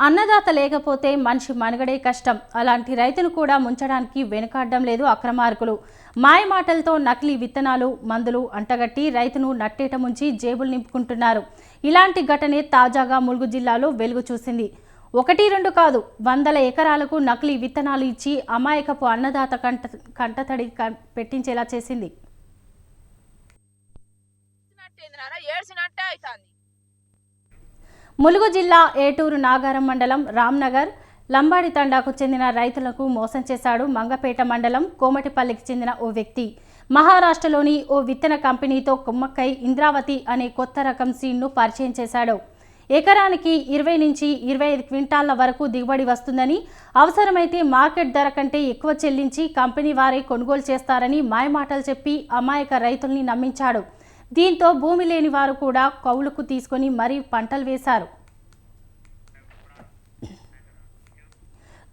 అన్నదాత లేకపోతే మనిషి మనుగడే కష్టం. అలాంటి రైతును కూడా ముంచడానికి వెనుకాడడం లేదు అక్రమార్కులు. మాయ మాటలతో నకిలీ విత్తనాలు మందులు అంటగట్టి రైతును నట్టేట ముంచి జేబులు నింపుకుంటున్నారు. ఇలాంటి ఘటనే తాజాగా ములుగు జిల్లాలో వెలుగు చూసింది. ఒకటి రెండు కాదు వందల ఎకరాలకు నకిలీ విత్తనాలు ఇచ్చి అమాయకపు అన్నదాత కంట కంటతడి క- పెట్టించేలా చేసింది. ఏడ్చినట్టే అవుతుంది. ములుగు జిల్లా ఏటూరు నాగారం మండలం రామ్నగర్. లంబాడి తండాకు చెందిన రైతులకు మోసం చేశాడు మంగపేట మండలం కోమటిపల్లికి చెందిన ఓ వ్యక్తి. మహారాష్ట్రలోని ఓ విత్తన కంపెనీతో కుమ్మక్కై ఇంద్రావతి అనే కొత్త రకం సీడ్ను పరిచయం చేశాడు. ఎకరానికి ఇరవై నుంచి ఇరవై ఐదు క్వింటాళ్ళ వరకు దిగుబడి వస్తుందని అవసరమైతే మార్కెట్ ధర కంటే ఎక్కువ చెల్లించి కంపెనీ వారే కొనుగోలు చేస్తారని మాయమాటలు చెప్పి అమాయక రైతుల్ని నమ్మించాడు. దీంతో భూమి లేని వారు కూడా కౌలుకు తీసుకొని మరీ పంటలు వేశారు.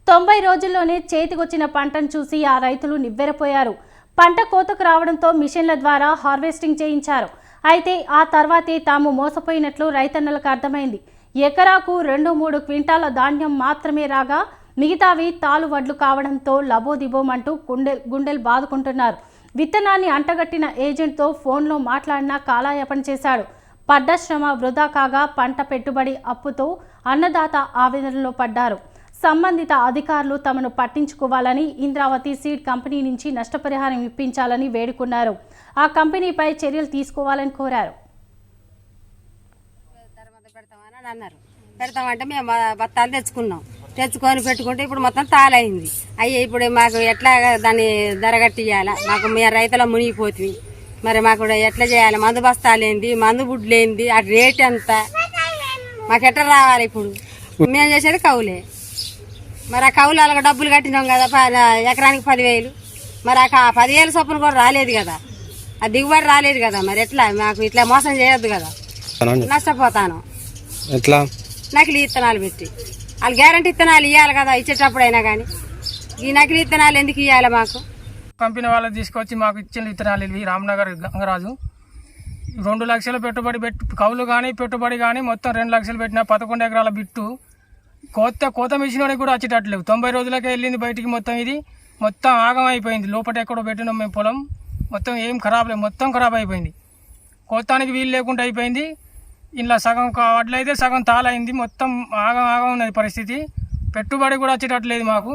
తొంభై రోజుల్లోనే చేతికొచ్చిన పంటను చూసి ఆ రైతులు నివ్వెరపోయారు. పంట కోతకు రావడంతో మిషన్ల ద్వారా హార్వెస్టింగ్ చేయించారు. అయితే ఆ తర్వాతే తాము మోసపోయినట్లు రైతన్నలకు అర్థమైంది. ఎకరాకు రెండు మూడు క్వింటాల ధాన్యం మాత్రమే రాగా మిగతావి తాలు వడ్లు కావడంతో లబోదిబోమంటూ గుండె గుండెలు బాదుకుంటున్నారు. విత్తనాన్ని అంటగట్టిన ఏజెంట్తో ఫోన్లో మాట్లాడినా కాలాయాపన చేశాడు పడ్డ శ్రమ వృధా కాగా పంట పెట్టుబడి అప్పుతో అన్నదాత ఆవేదనలో పడ్డారు. సంబంధిత అధికారులు తమను పట్టించుకోవాలని ఇంద్రావతి సీడ్ కంపెనీ నుంచి నష్టపరిహారం ఇప్పించాలని వేడుకున్నారు. ఆ కంపెనీపై చర్యలు తీసుకోవాలని కోరారు. అన్నారు. పెడతామంటే మేము బత్తాలు తెచ్చుకున్నాం. తెచ్చుకొని పెట్టుకుంటే ఇప్పుడు మొత్తం తాలైంది అయ్యి ఇప్పుడు మాకు ఎట్లా దాన్ని ధర కట్టియాలా మాకు మేము రైతుల మునిగిపోతుంది. మరి మాకు ఎట్లా చేయాలి? మందు బస్తాలు ఏంది మందు బుడ్లు ఏంది ఆ రేట్ ఎంత? మాకు ఎట్లా రావాలి ఇప్పుడు? మేము చేసేది కవులే మరి ఆ కవులు అలాగ డబ్బులు కట్టినాం కదా ఎకరానికి పదివేలు. మరి ఆ పదివేలు చొప్పున కూడా రాలేదు కదా. ఆ దిగుబడి రాలేదు కదా మరి ఎట్లా? మాకు ఇట్లా మోసం చేయొద్దు కదా. నష్టపోతాను. ఎట్లా? నకిలీ విత్తనాలు పెట్టి. వాళ్ళు గ్యారంటీ ఇత్తనాలు ఇవ్వాలి కదా ఇచ్చేటప్పుడు అయినా కానీ ఈ నకిలీ ఇత్తనాలు ఎందుకు ఇవ్వాలి మాకు? కంపెనీ వాళ్ళు తీసుకొచ్చి మాకు ఇచ్చిన విత్తనాలు ఇవి రామ్నగర్ గంగరాజు. రెండు లక్షలు పెట్టుబడి పెట్టి కౌలు కానీ పెట్టుబడి కానీ మొత్తం రెండు లక్షలు పెట్టిన పదకొండు ఎకరాల బిట్టు. కోత కోత మిషన్ కూడా వచ్చేటట్లేదు తొంభై రోజులకే వెళ్ళింది బయటికి మొత్తం ఇది. మొత్తం ఆగం అయిపోయింది. లోపల ఎక్కడో పెట్టినాం మేము పొలం. మొత్తం ఏం ఖరాబ్ లేదు మొత్తం ఖరాబ్ అయిపోయింది. కోతానికి వీలు లేకుండా అయిపోయింది. ఇలా సగం వడ్లు అయితే సగం తాళైంది. మొత్తం ఆగం ఆగం ఉన్నది పరిస్థితి. పెట్టుబడి కూడా వచ్చేటట్లేదు మాకు.